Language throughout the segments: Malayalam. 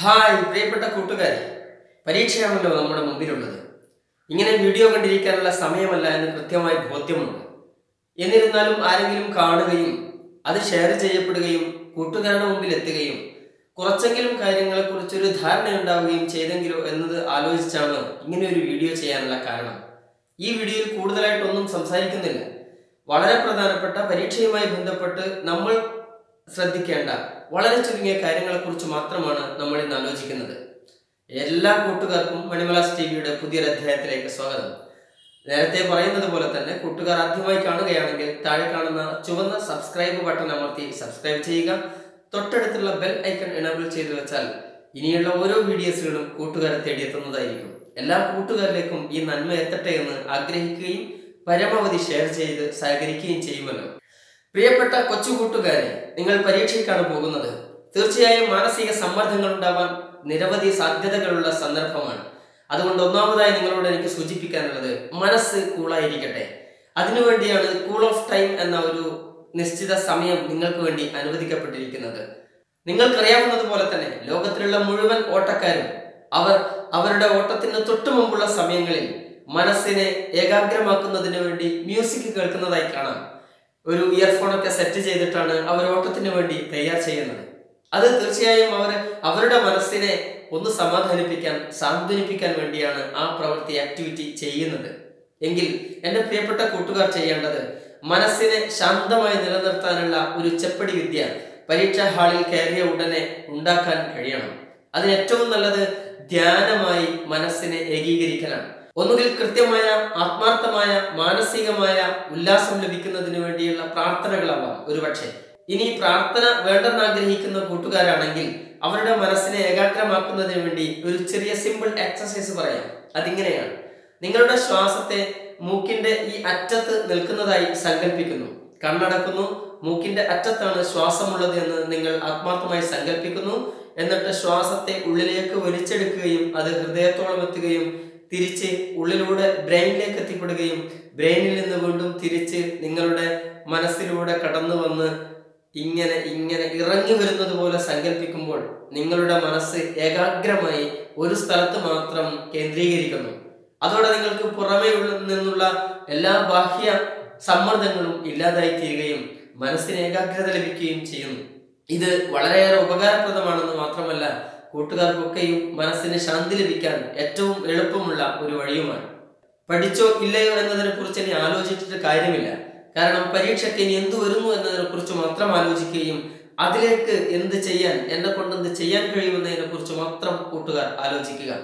ഹായ് പ്രിയപ്പെട്ട കൂട്ടുകാരെ. പരീക്ഷയാണല്ലോ നമ്മുടെ മുമ്പിലുള്ളത്. ഇങ്ങനെ വീഡിയോ കണ്ടിരിക്കാനുള്ള സമയമല്ല എന്ന് കൃത്യമായി ബോധ്യമുണ്ട്. എന്നിരുന്നാലും ആരെങ്കിലും കാണുകയും അത് ഷെയർ ചെയ്യപ്പെടുകയും കൂട്ടുകാരുടെ മുമ്പിൽ എത്തുകയും കുറച്ചെങ്കിലും കാര്യങ്ങളെക്കുറിച്ചൊരു ധാരണയുണ്ടാവുകയും ചെയ്തെങ്കിലോ എന്നത് ആലോചിച്ചാണ് ഇങ്ങനെ ഒരു വീഡിയോ ചെയ്യാനുള്ള കാരണം. ഈ വീഡിയോയിൽ കൂടുതലായിട്ടൊന്നും സംസാരിക്കുന്നില്ല. വളരെ പ്രധാനപ്പെട്ട പരീക്ഷയുമായി ബന്ധപ്പെട്ട് നമ്മൾ ശ്രദ്ധിക്കേണ്ട വളരെ ചുരുങ്ങിയ കാര്യങ്ങളെക്കുറിച്ച് മാത്രമാണ് നമ്മൾ ഇന്ന് ആലോചിക്കുന്നത്. എല്ലാ കൂട്ടുകാർക്കും മണിമലാസ് ടി വിയുടെ പുതിയൊരു അധ്യായത്തിലേക്ക് സ്വാഗതം. നേരത്തെ പറയുന്നത് പോലെ തന്നെ കൂട്ടുകാർ ആദ്യമായി കാണുകയാണെങ്കിൽ താഴെ കാണുന്ന ചുവന്ന സബ്സ്ക്രൈബ് ബട്ടൺ അമർത്തി സബ്സ്ക്രൈബ് ചെയ്യുക. തൊട്ടടുത്തുള്ള ബെൽ ഐക്കൺ എനേബിൾ ചെയ്തു വെച്ചാൽ ഇനിയുള്ള ഓരോ വീഡിയോസുകളും കൂട്ടുകാരെ തേടിയെത്തുന്നതായിരിക്കും. എല്ലാ കൂട്ടുകാരിലേക്കും ഈ നന്മ എത്തട്ടെ എന്ന് ആഗ്രഹിക്കുകയും പരമാവധി ഷെയർ ചെയ്ത് സഹകരിക്കുകയും ചെയ്യുമല്ലോ. പ്രിയപ്പെട്ട കൊച്ചു കൂട്ടുകാരെ നിങ്ങൾ പരീക്ഷയ്ക്കാണ് പോകുന്നത്. തീർച്ചയായും മാനസിക സമ്മർദ്ദങ്ങൾ ഉണ്ടാവാൻ നിരവധി സാധ്യതകളുള്ള സന്ദർഭമാണ്. അതുകൊണ്ട് ഒന്നാമതായി നിങ്ങളോട് എനിക്ക് സൂചിപ്പിക്കാനുള്ളത് മനസ്സ് കൂളായിരിക്കട്ടെ. അതിനുവേണ്ടിയാണ് കൂൾ ഓഫ് ടൈം എന്ന ഒരു നിശ്ചിത സമയം നിങ്ങൾക്ക് വേണ്ടി അനുവദിക്കപ്പെട്ടിരിക്കുന്നത്. നിങ്ങൾക്കറിയാവുന്നത് പോലെ തന്നെ ലോകത്തിലുള്ള മുഴുവൻ ഓട്ടക്കാരും അവർ അവരുടെ ഓട്ടത്തിന് തൊട്ടു മുമ്പുള്ള സമയങ്ങളിൽ മനസ്സിനെ ഏകാഗ്രമാക്കുന്നതിന് വേണ്ടി മ്യൂസിക് കേൾക്കുന്നതായി കാണാം. ഒരു ഇയർഫോണൊക്കെ സെറ്റ് ചെയ്തിട്ടാണ് അവർ ഓട്ടത്തിന് വേണ്ടി തയ്യാർ ചെയ്യുന്നത്. അത് തീർച്ചയായും അവർ അവരുടെ മനസ്സിനെ ഒന്ന് സമാധാനിപ്പിക്കാൻ സാന്ത്വനിപ്പിക്കാൻ വേണ്ടിയാണ് ആ പ്രവൃത്തി ആക്ടിവിറ്റി ചെയ്യുന്നത്. എങ്കിൽ എന്റെ പ്രിയപ്പെട്ട കൂട്ടുകാർ ചെയ്യേണ്ടത് മനസ്സിനെ ശാന്തമായി നിലനിർത്താനുള്ള ഒരു ചെപ്പടി വിദ്യ പരീക്ഷാ ഹാളിൽ കയറിയ ഉടനെ ഉണ്ടാക്കാൻ കഴിയണം. അതിന് ഏറ്റവും നല്ലത് ധ്യാനമായി മനസ്സിനെ ഏകീകരിക്കലാണ്. ഒന്നുകിൽ കൃത്യമായ ആത്മാർത്ഥമായ മാനസികമായ ഉല്ലാസം ലഭിക്കുന്നതിന് വേണ്ടിയുള്ള പ്രാർത്ഥനകളാവാം ഒരുപക്ഷെ. ഇനി പ്രാർത്ഥന വേണ്ടെന്ന് ആഗ്രഹിക്കുന്ന കൂട്ടുകാരാണെങ്കിൽ അവരുടെ മനസ്സിനെ ഏകാഗ്രമാക്കുന്നതിന് വേണ്ടി ഒരു ചെറിയ സിമ്പിൾ എക്സസൈസ് പറയാം. അതിങ്ങനെയാണ്. നിങ്ങളുടെ ശ്വാസത്തെ മൂക്കിന്റെ ഈ അറ്റത്ത് നിൽക്കുന്നതായി സങ്കല്പിക്കുന്നു കണ്ണടക്കുന്നു. മൂക്കിന്റെ അറ്റത്താണ് ശ്വാസമുള്ളത് എന്ന് നിങ്ങൾ ആത്മാർത്ഥമായി സങ്കല്പിക്കുന്നു എന്നിട്ട് ശ്വാസത്തെ ഉള്ളിലേക്ക് വലിച്ചെടുക്കുകയും അത് ഹൃദയത്തോളം എത്തുകയും തിരിച്ച് ഉള്ളിലൂടെ ബ്രെയിനിലേക്ക് എത്തിപ്പെടുകയും ബ്രെയിനിൽ നിന്ന് വീണ്ടും തിരിച്ച് നിങ്ങളുടെ മനസ്സിലൂടെ കടന്നു വന്ന് ഇങ്ങനെ ഇങ്ങനെ ഇറങ്ങി വരുന്നത് പോലെ സങ്കല്പിക്കുമ്പോൾ നിങ്ങളുടെ മനസ്സ് ഏകാഗ്രമായി ഒരു സ്ഥലത്ത് മാത്രം കേന്ദ്രീകരിക്കുന്നു. അതോടെ നിങ്ങൾക്ക് പുറമേ നിന്നുള്ള എല്ലാ ബാഹ്യ സമ്മർദ്ദങ്ങളും ഇല്ലാതായി തീരുകയും മനസ്സിന് ഏകാഗ്രത ലഭിക്കുകയും ചെയ്യുന്നു. ഇത് വളരെയേറെ ഉപകാരപ്രദമാണെന്ന് മാത്രമല്ല കൂട്ടുകാർക്കൊക്കെയും മനസ്സിന് ശാന്തി ലഭിക്കാൻ ഏറ്റവും എളുപ്പമുള്ള ഒരു വഴിയുമാണ്. പഠിച്ചോ ഇല്ലയോ എന്നതിനെ കുറിച്ച് ഇനി ആലോചിച്ചിട്ട് കാര്യമില്ല. കാരണം പരീക്ഷയ്ക്ക് ഇനി എന്ത് വരുന്നു എന്നതിനെ കുറിച്ച് മാത്രം ആലോചിക്കുകയും അതിലേക്ക് എന്ത് ചെയ്യാൻ എന്നെ കൊണ്ട് എന്ത് ചെയ്യാൻ കഴിയുമെന്നതിനെ കുറിച്ച് മാത്രം കൂട്ടുകാർ ആലോചിക്കുക.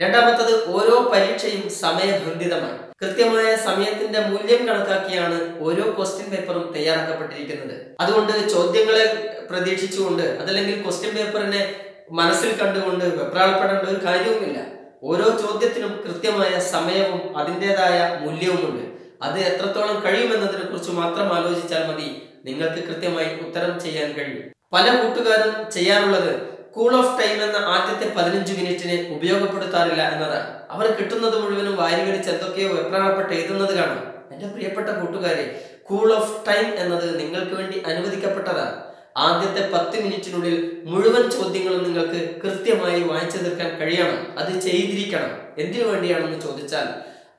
രണ്ടാമത്തത് ഓരോ പരീക്ഷയും സമയബന്ധിതമാണ്. കൃത്യമായ സമയത്തിന്റെ മൂല്യം കണക്കാക്കിയാണ് ഓരോ ക്വസ്റ്റ്യൻ പേപ്പറും തയ്യാറാക്കപ്പെട്ടിരിക്കുന്നത്. അതുകൊണ്ട് ചോദ്യങ്ങളെ പ്രതീക്ഷിച്ചുകൊണ്ട് അതല്ലെങ്കിൽ ക്വസ്റ്റ്യൻ പേപ്പറിനെ മനസ്സിൽ കണ്ടുകൊണ്ട് വെപ്രാളപ്പെടേണ്ട ഒരു കാര്യവുമില്ല. ഓരോ ചോദ്യത്തിനും കൃത്യമായ സമയവും അതിന്റെതായ മൂല്യവുമുണ്ട്. അത് എത്രത്തോളം കഴിയുമെന്നതിനെ കുറിച്ച് മാത്രം ആലോചിച്ചാൽ മതി. നിങ്ങൾക്ക് കൃത്യമായി ഉത്തരം ചെയ്യാൻ കഴിയും. പല കൂട്ടുകാരും ചെയ്യാറുള്ളത് കൂൾ ഓഫ് ടൈം എന്ന ആദ്യത്തെ പതിനഞ്ച് മിനിറ്റിനെ ഉപയോഗപ്പെടുത്താറില്ല എന്നതാണ്. അവർ കിട്ടുന്നത് മുഴുവനും വാരി വലിച്ച് എന്തൊക്കെയോ വെപ്രാളപ്പെട്ട് എഴുതുന്നത് കാണാം. എന്റെ പ്രിയപ്പെട്ട കൂട്ടുകാരെ കൂൾ ഓഫ് ടൈം എന്നത് നിങ്ങൾക്ക് വേണ്ടി അനുവദിക്കപ്പെട്ടതാണ്. ആദ്യത്തെ പത്ത് മിനിറ്റിനുള്ളിൽ മുഴുവൻ ചോദ്യങ്ങളും നിങ്ങൾക്ക് കൃത്യമായി വായിച്ചു തീർക്കാൻ കഴിയണം. അത് ചെയ്തിരിക്കണം. എന്തിനു വേണ്ടിയാണെന്ന് ചോദിച്ചാൽ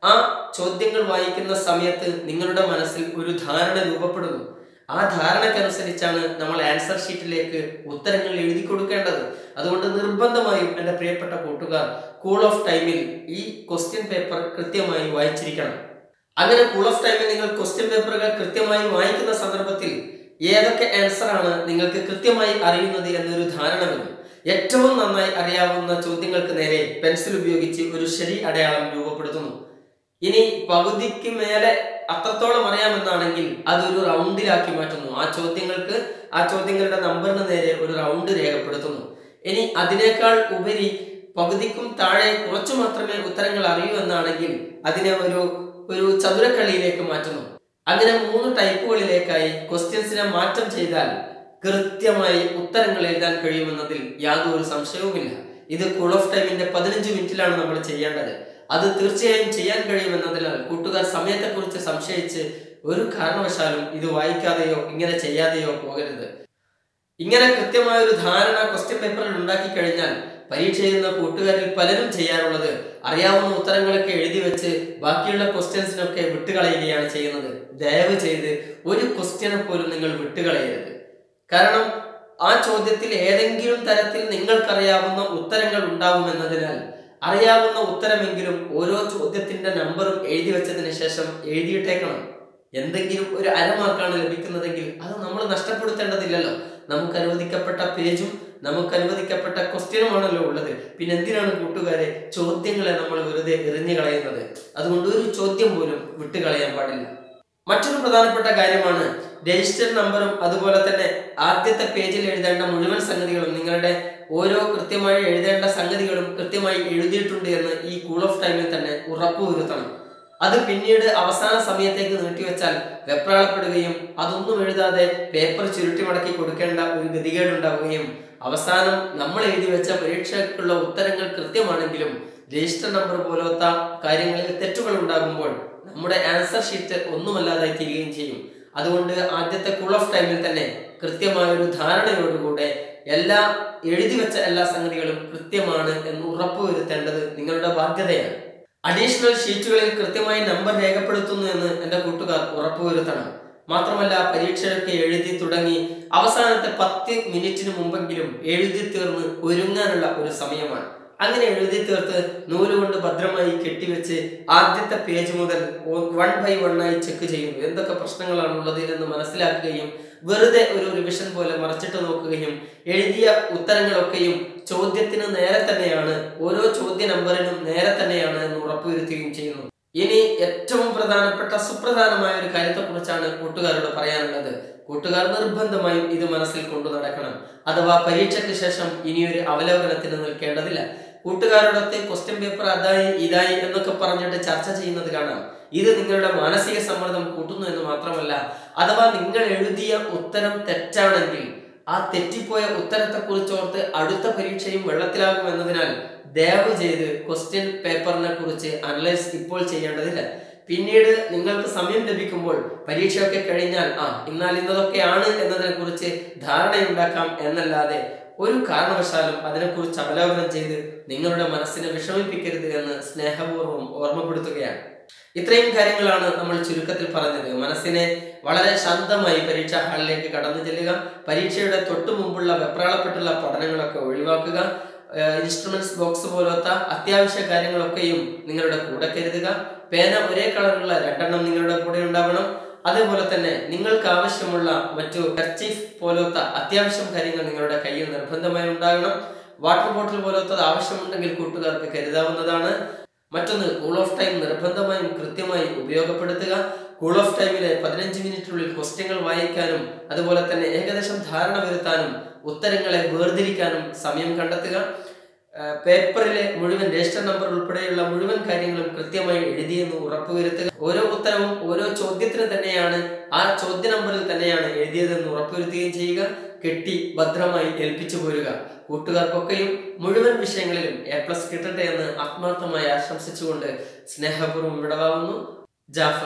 ആ ചോദ്യങ്ങൾ വായിക്കുന്ന സമയത്ത് നിങ്ങളുടെ മനസ്സിൽ ഒരു ധാരണ രൂപപ്പെടുന്നു. ആ ധാരണക്കനുസരിച്ചാണ് നമ്മൾ ആൻസർ ഷീറ്റിലേക്ക് ഉത്തരങ്ങൾ എഴുതി കൊടുക്കേണ്ടത്. അതുകൊണ്ട് നിർബന്ധമായും എന്റെ പ്രിയപ്പെട്ട കൂട്ടുകാർ കൂൾ ഓഫ് ടൈമിൽ ഈ ക്വസ്റ്റ്യൻ പേപ്പർ കൃത്യമായി വായിച്ചിരിക്കണം. അങ്ങനെ കൂൾ ഓഫ് ടൈമിൽ നിങ്ങൾ ക്വസ്റ്റ്യൻ പേപ്പറുകൾ കൃത്യമായി വായിക്കുന്ന സന്ദർഭത്തിൽ ഏതൊക്കെ ആൻസർ ആണ് നിങ്ങൾക്ക് കൃത്യമായി അറിയുന്നത് എന്നൊരു ധാരണ വരും ഏറ്റവും നന്നായി അറിയാവുന്ന ചോദ്യങ്ങൾക്ക് നേരെ പെൻസിൽ ഉപയോഗിച്ച് ഒരു ശരി അടയാളം രൂപപ്പെടുത്തുന്നു. ഇനി പകുതിക്ക് മേലെ അത്രത്തോളം അറിയാമെന്നാണെങ്കിൽ അതൊരു റൗണ്ടിലാക്കി മാറ്റുന്നു. ആ ചോദ്യങ്ങൾക്ക് ആ ചോദ്യങ്ങളുടെ നമ്പറിന് നേരെ ഒരു റൗണ്ട് രേഖപ്പെടുത്തുന്നു. ഇനി അതിനേക്കാൾ ഉപരി പകുതിക്കും താഴെ കുറച്ചു മാത്രമേ ഉത്തരങ്ങൾ അറിയൂ എന്നാണെങ്കിൽ അതിനെ ഒരു ഒരു ചതുരക്കളിയിലേക്ക് മാറ്റുന്നു. അങ്ങനെ മൂന്ന് ടൈപ്പുകളിലേക്കായി ക്വസ്റ്റ്യൻസിനെ മാറ്റം ചെയ്താൽ കൃത്യമായി ഉത്തരങ്ങൾ എഴുതാൻ കഴിയുമെന്നതിൽ യാതൊരു സംശയവുമില്ല. ഇത് കൂൾ ഓഫ് ടൈമിന്റെ പതിനഞ്ച് മിനിറ്റിലാണ് നമ്മൾ ചെയ്യേണ്ടത്. അത് തീർച്ചയായും ചെയ്യാൻ കഴിയുമെന്നതിനാൽ കൂട്ടുകാർ സമയത്തെക്കുറിച്ച് സംശയിച്ച് ഒരു കാരണവശാലും ഇത് വായിക്കാതെയോ ഇങ്ങനെ ചെയ്യാതെയോ പോകരുത്. ഇങ്ങനെ കൃത്യമായ ഒരു ധാരണ ക്വസ്റ്റ്യൻ പേപ്പറിൽ ഉണ്ടാക്കി കഴിഞ്ഞാൽ പരീക്ഷ എഴുതുന്ന കൂട്ടുകാരിൽ പലരും ചെയ്യാറുള്ളത് അറിയാവുന്ന ഉത്തരങ്ങളൊക്കെ എഴുതി വെച്ച് ബാക്കിയുള്ള ക്വസ്റ്റ്യൻസിനൊക്കെ വിട്ടുകളയുകയാണ് ചെയ്യുന്നത്. ദയവ് ചെയ്ത് ഒരു ക്വസ്റ്റ്യനെ പോലും നിങ്ങൾ വിട്ടുകളയരുത്. കാരണം ആ ചോദ്യത്തിൽ ഏതെങ്കിലും തരത്തിൽ നിങ്ങൾക്കറിയാവുന്ന ഉത്തരങ്ങൾ ഉണ്ടാവുമെന്നതിനാൽ അറിയാവുന്ന ഉത്തരമെങ്കിലും ഓരോ ചോദ്യത്തിന്റെ നമ്പറും എഴുതി വെച്ചതിന് ശേഷം എഴുതിയിട്ടേക്കണം. എന്തെങ്കിലും ഒരു അരമാർക്കാണ് ലഭിക്കുന്നതെങ്കിൽ അത് നമ്മൾ നഷ്ടപ്പെടുത്തേണ്ടതില്ലല്ലോ. നമുക്ക് അനുവദിക്കപ്പെട്ട പേജും നമുക്ക് അനുവദിക്കപ്പെട്ട ക്വസ്റ്റ്യനുമാണല്ലോ ഉള്ളത്. പിന്നെ എന്തിനാണ് കൂട്ടുകാരെ ചോദ്യങ്ങളെ നമ്മൾ വെറുതെ എറിഞ്ഞു കളയുന്നത്? അതുകൊണ്ട് ഒരു ചോദ്യം പോലും വിട്ടുകളയാൻ പാടില്ല. മറ്റൊരു പ്രധാനപ്പെട്ട കാര്യമാണ് രജിസ്റ്റർ നമ്പറും അതുപോലെ തന്നെ ആദ്യത്തെ പേജിൽ എഴുതേണ്ട മുഴുവൻ സംഗതികളും നിങ്ങളുടെ ഓരോ കൃത്യമായി എഴുതേണ്ട സംഗതികളും കൃത്യമായി എഴുതിയിട്ടുണ്ട് എന്ന് ഈ കൂൾ ഓഫ് ടൈമിൽ തന്നെ ഉറപ്പുവരുത്തണം. അത് പിന്നീട് അവസാന സമയത്തേക്ക് നീട്ടിവെച്ചാൽ വെപ്രാളപ്പെടുകയും അതൊന്നും എഴുതാതെ പേപ്പർ ചുരുട്ടി മടക്കി കൊടുക്കേണ്ട ഒരു ഗതികേടുണ്ടാവുകയും അവസാനം നമ്മൾ എഴുതി വെച്ച പരീക്ഷയ്ക്കുള്ള ഉത്തരങ്ങൾ കൃത്യമാണെങ്കിലും രജിസ്റ്റർ നമ്പർ പോലത്തെ കാര്യങ്ങളിൽ തെറ്റുകൾ ഉണ്ടാകുമ്പോൾ നമ്മുടെ ആൻസർ ഷീറ്റ് ഒന്നുമല്ലാതായി തീരുകയും ചെയ്യും. അതുകൊണ്ട് ആദ്യത്തെ കൂൾ ഓഫ് ടൈമിൽ തന്നെ കൃത്യമായ ഒരു ധാരണയോടുകൂടെ എല്ലാ എഴുതി വെച്ച എല്ലാ സംഗതികളും കൃത്യമാണ് എന്ന് ഉറപ്പുവരുത്തേണ്ടത് നിങ്ങളുടെ ബാധ്യതയാണ്. അഡീഷണൽ ഷീറ്റുകളിൽ കൃത്യമായി നമ്പർ രേഖപ്പെടുത്തുന്നു എന്ന് എന്റെ കൂട്ടുകാർ ഉറപ്പുവരുത്തണം. മാത്രമല്ല പരീക്ഷയൊക്കെ എഴുതി തുടങ്ങി അവസാനത്തെ പത്ത് മിനിറ്റിന് മുമ്പെങ്കിലും എഴുതി തീർന്ന് ഒരുങ്ങാനുള്ള ഒരു സമയമാണ്. അങ്ങനെ എഴുതി തീർത്ത് നൂലുകൊണ്ട് ഭദ്രമായി കെട്ടിവെച്ച് ആദ്യത്തെ പേജ് മുതൽ വൺ ബൈ വൺ ആയി ചെക്ക് ചെയ്യുന്നു. എന്തൊക്കെ പ്രശ്നങ്ങളാണ് ഉള്ളത് എന്ന് മനസ്സിലാക്കുകയും വെറുതെ ഒരു റിവിഷൻ പോലെ മറച്ചിട്ട് നോക്കുകയും എഴുതിയ ഉത്തരങ്ങളൊക്കെയും ചോദ്യത്തിന് നേരെ തന്നെയാണ് ഓരോ ചോദ്യ നമ്പറിനും നേരെ തന്നെയാണ് എന്ന് ഉറപ്പുവരുത്തുകയും ചെയ്യുന്നു. ഇനി ഏറ്റവും പ്രധാനപ്പെട്ട സുപ്രധാനമായ ഒരു കാര്യത്തെക്കുറിച്ചാണ് കൂട്ടുകാരോട് പറയാനുള്ളത്. കൂട്ടുകാർ നിർബന്ധമായും ഇത് മനസ്സിൽ കൊണ്ടു നടക്കണം. അഥവാ പരീക്ഷയ്ക്ക് ശേഷം ഇനിയൊരു അവലോകനത്തിന് നിൽക്കേണ്ടതില്ല. കൂട്ടുകാരോടൊത്ത് ക്വസ്റ്റ്യൻ പേപ്പർ അതായി ഇതായി എന്നൊക്കെ പറഞ്ഞിട്ട് ചർച്ച ചെയ്യുന്നത് കാണാം. ഇത് നിങ്ങളുടെ മാനസിക സമ്മർദ്ദം കൂട്ടുന്നു എന്ന് മാത്രമല്ല അഥവാ നിങ്ങൾ എഴുതിയ ഉത്തരം തെറ്റാണെങ്കിൽ ആ തെറ്റിപ്പോയ ഉത്തരത്തെ കുറിച്ച് ഓർത്ത് അടുത്ത പരീക്ഷയും വെള്ളത്തിലാകും എന്നതിനാൽ ദയവ് ചെയ്ത് ക്വസ്റ്റ്യൻ പേപ്പറിനെ കുറിച്ച് അനലൈസ് ഇപ്പോൾ ചെയ്യേണ്ടതില്ല. പിന്നീട് നിങ്ങൾക്ക് സമയം ലഭിക്കുമ്പോൾ പരീക്ഷയൊക്കെ കഴിഞ്ഞാൽ ആ എന്നാൽ ഇന്നതൊക്കെയാണ് എന്നതിനെ കുറിച്ച് ധാരണയുണ്ടാക്കാം എന്നല്ലാതെ ഒരു കാരണവശാലും അതിനെക്കുറിച്ച് അവലോകനം ചെയ്ത് നിങ്ങളുടെ മനസ്സിനെ വിഷമിപ്പിക്കരുത് എന്ന് സ്നേഹപൂർവം ഓർമ്മപ്പെടുത്തുകയാണ്. ഇത്രയും കാര്യങ്ങളാണ് നമ്മൾ ചുരുക്കത്തിൽ പറഞ്ഞത്. മനസ്സിനെ വളരെ ശാന്തമായി പരീക്ഷാ ഹാളിലേക്ക് കടന്നു ചെല്ലുക പരീക്ഷയുടെ തൊട്ടു മുമ്പുള്ള വെപ്രാളപ്പെട്ടുള്ള പഠനങ്ങളൊക്കെ ഒഴിവാക്കുക ഇൻസ്ട്രുമെന്റ്സ് ബോക്സ് പോലത്തെ അത്യാവശ്യ കാര്യങ്ങളൊക്കെയും നിങ്ങളുടെ കൂടെ കരുതുക. പേന ഒരേ കളറുള്ള രണ്ടെണ്ണം നിങ്ങളുടെ കൂടെ ഉണ്ടാവണം. അതേപോലെ തന്നെ നിങ്ങൾക്ക് ആവശ്യമുള്ള മറ്റു കർച്ചീഫ് പോലത്തെ അത്യാവശ്യം കാര്യങ്ങൾ നിങ്ങളുടെ കയ്യിൽ നിർബന്ധമായി ഉണ്ടാകണം. വാട്ടർ ബോട്ടിൽ പോലത്തത് ആവശ്യമുണ്ടെങ്കിൽ കൂട്ടുകാർക്ക് കരുതാവുന്നതാണ്. മറ്റൊന്ന് കൂൾ ഓഫ് ടൈം നിർബന്ധമായും കൃത്യമായി ഉപയോഗപ്പെടുത്തുക. കൂൾ ഓഫ് ടൈമിലെ പതിനഞ്ച് മിനിറ്റിനുള്ളിൽ ക്വസ്റ്റ്യങ്ങൾ വായിക്കാനും അതുപോലെ തന്നെ ഏകദേശം ധാരണ വരുത്താനും ഉത്തരങ്ങളെ വേർതിരിക്കാനും സമയം കണ്ടെത്തുക. പേപ്പറിലെ മുഴുവൻ രജിസ്റ്റർ നമ്പർ ഉൾപ്പെടെയുള്ള മുഴുവൻ കാര്യങ്ങളും കൃത്യമായി എഴുതിയെന്ന് ഉറപ്പുവരുത്തുക. ഓരോ ഉത്തരവും ഓരോ ചോദ്യത്തിന് തന്നെയാണ് ആ ചോദ്യ നമ്പറിൽ തന്നെയാണ് എഴുതിയതെന്ന് ഉറപ്പുവരുത്തുകയും ചെയ്യുക. കെട്ടി ഭദ്രമായി ഏൽപ്പിച്ചു പോരുക. കൂട്ടുകാർക്കൊക്കെയും മുഴുവൻ വിഷയങ്ങളിലും എ പ്ലസ് കിട്ടട്ടെ എന്ന് ആത്മാർത്ഥമായി ആശംസിച്ചുകൊണ്ട് സ്നേഹപൂർവം വിടവാകുന്നു ജാഫർ